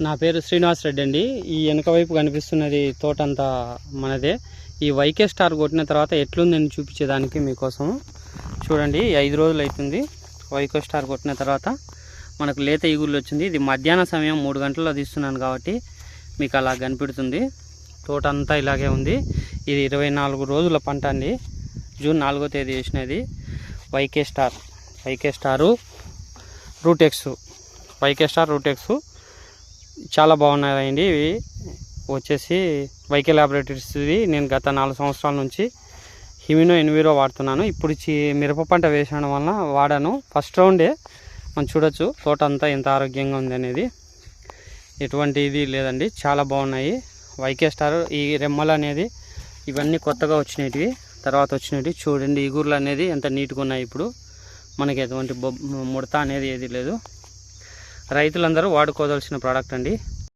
నా పేరు శ్రీనివాస్ రెడ్డి అండి. ఈ వెనక వైపు కనిపిస్తున్నది తోట అంతా మనదే. ఈ వైకే స్టార్ కొట్టిన తర్వాత ఎట్లుందని చూపించేదానికి మీకోసం. చూడండి ఐదు రోజులు అవుతుంది వైకో స్టార్ కొట్టిన తర్వాత మనకు లేత ఈగుళ్ళు వచ్చింది. ఇది మధ్యాహ్న సమయం మూడు గంటల్లో తీస్తున్నాను కాబట్టి మీకు అలా కనిపెడుతుంది. తోట అంతా ఇలాగే ఉంది. ఇది ఇరవై నాలుగు రోజుల పంట అండి. జూన్ నాలుగో తేదీ వేసినది వైకే స్టార్. వైకే స్టారు రూటెక్స్. వైకే స్టార్ రూటెక్స్. చాలా బాగున్నాయండి ఇవి. వచ్చేసి వైకే ల్యాబొరేటరీస్ది నేను గత నాలుగు సంవత్సరాల నుంచి హిమినో ఎన్విరో వాడుతున్నాను. ఇప్పుడు చి మిరప పంట వేసడం వలన వాడాను. ఫస్ట్ రౌండే మనం చూడొచ్చు తోట అంతా ఎంత ఆరోగ్యంగా ఉంది అనేది. ఎటువంటి ఇది లేదండి. చాలా బాగున్నాయి. వైకే స్టార్ ఈ రెమ్మలు అనేది ఇవన్నీ కొత్తగా వచ్చినవి. తర్వాత వచ్చినవి చూడండి. ఈ ఈగుర్లు అనేది ఎంత నీట్గా ఉన్నాయి ఇప్పుడు. మనకి ఎటువంటి ముడత అనేది ఏది లేదు. రైతులందరూ వాడుకోవాల్సిన ప్రోడక్ట్ అండి.